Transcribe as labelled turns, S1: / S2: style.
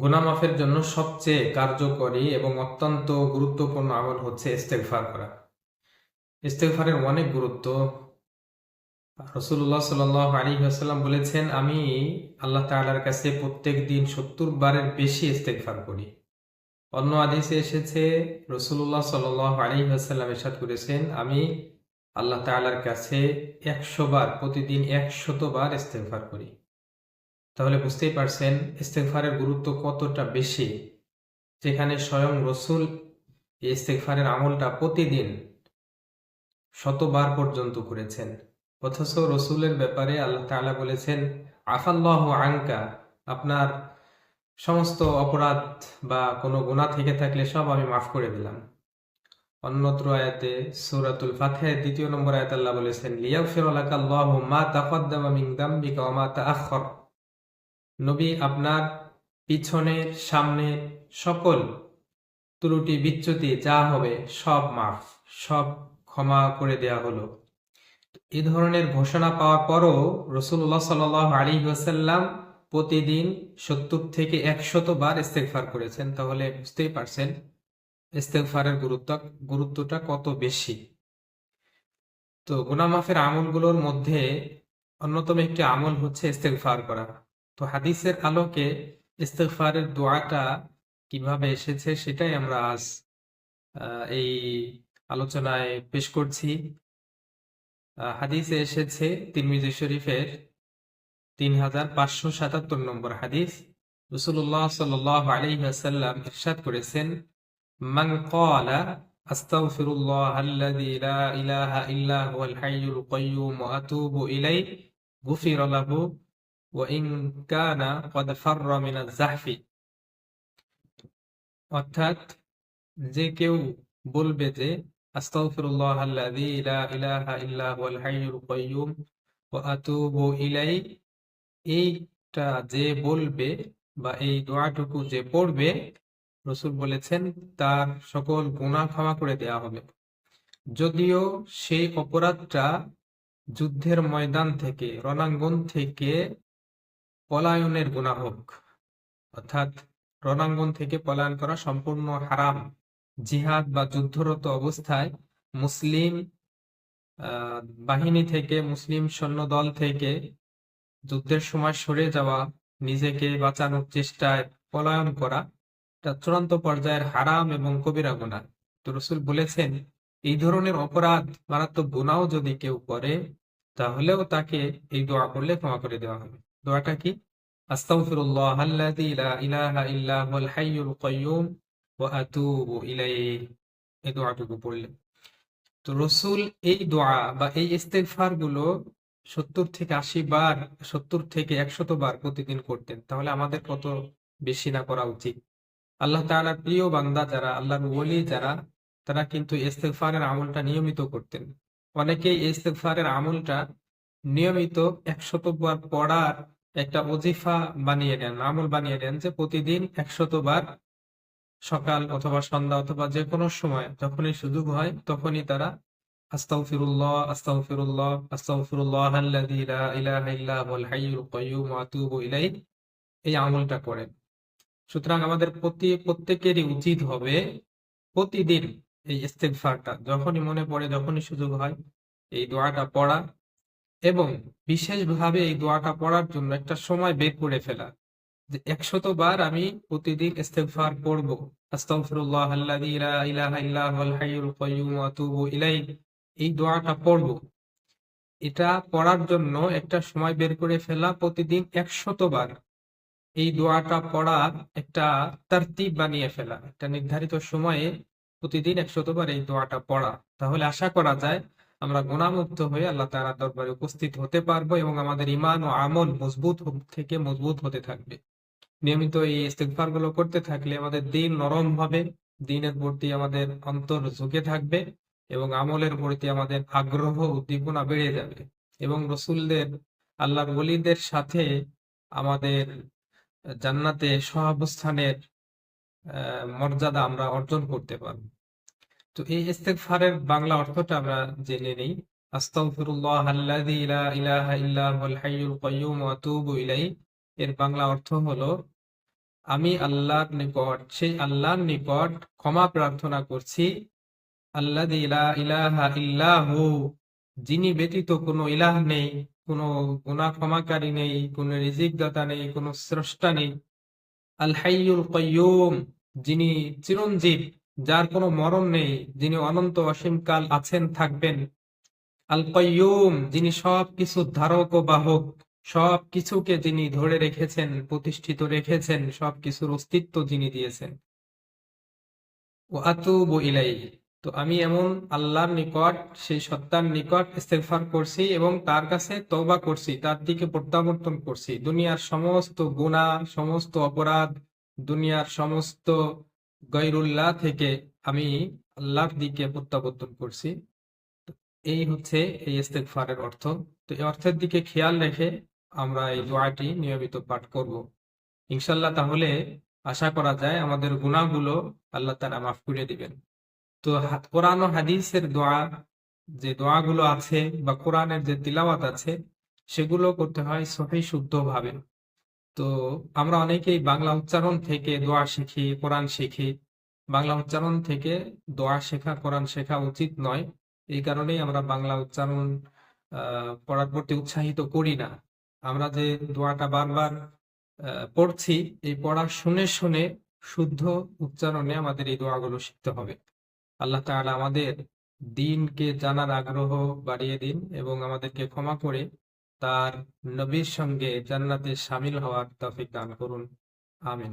S1: গুনাহ মাফের জন্য সবচেয়ে কার্যকরী এবং অত্যন্ত গুরুত্বপূর্ণ আমল হচ্ছে ইস্তেগফার করা। ইস্তেগফারের অনেক গুরুত্ব। রসুল্লাহ সাল আলী আসাল্লাম বলেছেন, আমি আল্লাহ তাআলার কাছে প্রত্যেক দিন সত্তর বারের বেশি ইস্তেগফার করি। অন্য আদেশে এসেছে রসুল্লাহ সাল আলী আসাল্লাম এরশাদ করেছেন, আমি আল্লাহ তাআলার কাছে একশো বার, প্রতিদিন একশত বার ইস্তেগফার করি। তাহলে বুঝতেই পারছেন ইস্তেগফারের গুরুত্ব কতটা বেশি। যেখানে স্বয়ং রসুল এই ইস্তেগফারের আমলটা প্রতিদিন শতবার পর্যন্ত করেছেন। অথচ রসুলের ব্যাপারে আল্লাহ তাআলা বলেছেন, আফাল্লাহ আনকা আপনার সমস্ত অপরাধ বা কোনো গুনাহ থেকে থাকলে সব আমি মাফ করে দিলাম। অন্যত্র আয়াতে সূরাতুল ফাতহের দ্বিতীয় নম্বর আয়াত আল্লাহ বলেছেন, লিয়াগফির লাকা আল্লাহু মা তাকদ্দামা মিন দামবিকা মা তাআখখার নবী আপনার পিছনের সামনে সকল ত্রুটি বিচ্যুতি যা হবে সব মাফ, সব ক্ষমা করে দেয়া হলো। এ ধরনের ঘোষণা পাওয়ার পরও রসুল্লাহ সাল আলী ওয়াসাল্লাম প্রতিদিন সত্তর থেকে একশত বার ইস্তেগফার করেছেন। তাহলে বুঝতেই পারছেন ইস্তেগফারের গুরুত্ব, গুরুত্বটা কত বেশি। তো গুনাহ মাফের আমলগুলোর মধ্যে অন্যতম একটি আমল হচ্ছে ইস্তেগফার করা। তো হাদিসের আলোকে ইস্তেগফারের দোয়াটা কীভাবে এসেছে সেটাই আমরা আজ এই আলোচনায় পেশ করছি। হাদিসে এসেছে তিরমিজি শরীফের তিন হাজার পাঁচশো সাতাত্তর নম্বর হাদিস। রসুল্লাহ সাল্লাহ আলাইহি ওয়াসাল্লাম ইরশাদ করেছেন, মান ক্বালা, আস্তাগফিরুল্লাহ আল্লাযী লা ইলাহা ইল্লা হুয়াল হাইয়ুল কাইয়্যুম ওয়া আতুবু ইলাইহি, গুফিরা লাহু অর্থাৎ যে কেউ বলবে যে এইটা যে বলবে বা এই দোয়াটুকু যে পড়বে, রসুল বলেছেন তার সকল গুনাহ ক্ষমা করে দেয়া হবে। যদিও সেই অপরাধটা যুদ্ধের ময়দান থেকে, রণাঙ্গন থেকে পলায়নের গুনাহ হোক। অর্থাৎ রণাঙ্গন থেকে পলায়ন করা সম্পূর্ণ হারাম। জিহাদ বা যুদ্ধরত অবস্থায় মুসলিম বাহিনী থেকে, মুসলিম সৈন্য দল থেকে যুদ্ধের সময় সরে যাওয়া, নিজেকে বাঁচানোর চেষ্টায় পলায়ন করা, এটা চূড়ান্ত পর্যায়ের হারাম এবং কবিরা গুনাহ তো রসুল বলেছেন, এই ধরনের অপরাধ মারাত্মক গুনাহ যদি কেউ করে, তাহলেও তাকে এই দোয়া করলে ক্ষমা করে দেওয়া হবে। দোয়াটা কি? আস্তাগফিরুল্লাহ আল্লাযী লা ইলাহা ইল্লা হুয়াল হাইয়ুল কাইয়্যুম ওয়া আতুবু ইলাইহি। এই দোয়াটুকু পড়লে। তো রসুল এই দোয়া বা এই ইস্তেগফারগুলো সত্তর থেকে আশি বার, সত্তর থেকে একশত বার প্রতিদিন করতেন। তাহলে আমাদের কত বেশি না করা উচিত? আল্লাহ তাআলার প্রিয় বান্দা যারা, আল্লাহর ওলি যারা, তারা কিন্তু ইস্তেগফারের আমলটা নিয়মিত করতেন। অনেকেই ইস্তেগফারের আমলটা নিয়মিত একশত বার পড়ার একটা ওজিফা বানিয়ে নেন, আমল বানিয়ে নেন যে প্রতিদিন একশত বার সকাল অথবা সন্ধ্যা অথবা যে কোনো সময় যখনই সুযোগ হয় তখনই তারা আস্তাগফিরুল্লাহ আস্তাগফিরুল্লাহ আস্তাগফিরুল্লাহ আল্লাযী লা ইলাহা ইল্লা হুয়াল হাইয়ুল কাইয়্যুম ওয়া আতুবু ইলাইহি। এই আমলটা করেন। সুতরাং আমাদের প্রতি, প্রত্যেকেরই উচিত হবে প্রতিদিন এই ইস্তেগফারটা, যখনই মনে পড়ে যখনই সুযোগ হয় এই দোয়াটা পড়া। এবং বিশেষভাবে এই দোয়াটা পড়ার জন্য একটা সময় বের করে ফেলা। যে একশত বার আমি প্রতিদিন ইস্তেগফার ইলাইহি। এই দোয়াটা পড়ব। এটা পড়ার জন্য একটা সময় বের করে ফেলা প্রতিদিন একশত বার। এই দোয়াটা পড়ার একটা তারতিব বানিয়ে ফেলা। একটা নির্ধারিত সময়ে প্রতিদিন একশত বার এই দোয়াটা পড়া। তাহলে আশা করা যায় আমরা গুনাহমুক্ত হয়ে আল্লাহ তাআলার দরবারে উপস্থিত হতে পারব এবং আমাদের ইমান ও আমল মজবুত থেকে মজবুত হতে থাকবে। নিয়মিত এই ইস্তেগফারগুলো করতে থাকলে আমাদের দিন নরম হবে, দিনের প্রতি আমাদের অন্তর ঝুঁকে থাকবে এবং আমলের প্রতি আমাদের আগ্রহ উদ্দীপনা বেড়ে যাবে এবং রসুলদের, আল্লাহর ওলিদের সাথে আমাদের জান্নাতে সহাবস্থানের মর্যাদা আমরা অর্জন করতে পারব। তো এই ইস্তেগফারের বাংলা অর্থটা আমরা জেনে নেই। আস্তাগফিরুল্লাহ আল্লাযী লা ইলাহা ইল্লা হাইয়ুল কাইয়্যুম ওয়া আতুবু ইলাইহি। এর বাংলা অর্থ হলো, আমি আল্লাহর নিকট, সেই আল্লাহর নিকট ক্ষমা প্রার্থনা করছি আল্লাহ ইলা ইলাহা ইল্লাহু, যিনি ব্যতীত কোনো ইলাহ নেই, কোনো গুনাহ ক্ষমাকারী নেই, কোনো রিজিক দাতা নেই, কোনো স্রষ্টা নেই। আল হাইয়ুল কাইয়ুম যিনি চিরঞ্জীব যার কোনো মরণ নেই, যিনি অনন্ত অসীমকাল আছেন, থাকবেন। আল কাইয়ুম যিনি সব কিছুর ধারক ও বাহক সব কিছুকে যিনি ধরে রেখেছেন, প্রতিষ্ঠিত রেখেছেন সব কিছুর অস্তিত্ব যিনি দিয়েছেন। ও আতুবু ইলাইহি, তো আমি এমন আল্লাহর নিকট, সেই সত্তার নিকট ইস্তেগফার করছি এবং তার কাছে তওবা করছি, তার দিকে প্রত্যাবর্তন করছি। দুনিয়ার সমস্ত গুনাহ, সমস্ত অপরাধ, দুনিয়ার সমস্ত গৈরুল্লাহ থেকে আমি আল্লাহর দিকে প্রত্যাবর্তন করছি। এই হচ্ছে এই ইস্তেগফারের অর্থ। তো এই অর্থের দিকে খেয়াল রেখে আমরা এই দোয়াটি নিয়মিত পাঠ করব। ইনশাল্লাহ তাহলে আশা করা যায় আমাদের গুনাহগুলো আল্লাহ তাআলা মাফ করে দিবেন। তো কোরআন ও হাদিসের দোয়া, যে দোয়াগুলো আছে বা কোরআনের যে তিলাওয়াত আছে, সেগুলো করতে হয় সহি শুদ্ধ ভাবে তো আমরা অনেকেই বাংলা উচ্চারণ থেকে দোয়া শিখি, কোরআন শিখি। বাংলা উচ্চারণ থেকে দোয়া শেখা, কোরআন শেখা উচিত নয়। এই কারণেই আমরা বাংলা উচ্চারণ পড়ার প্রতি উৎসাহিত করি না। আমরা যে দোয়াটা বারবার পড়ছি, এই পড়া শুনে শুনে শুদ্ধ উচ্চারণে আমাদের এই দোয়াগুলো শিখতে হবে। আল্লাহ তাআলা আমাদের দিনকে জানার আগ্রহ বাড়িয়ে দিন এবং আমাদেরকে ক্ষমা করে তার নবীর সঙ্গে জান্নাতে সামিল হওয়ার তফিক দান করুন। আমিন।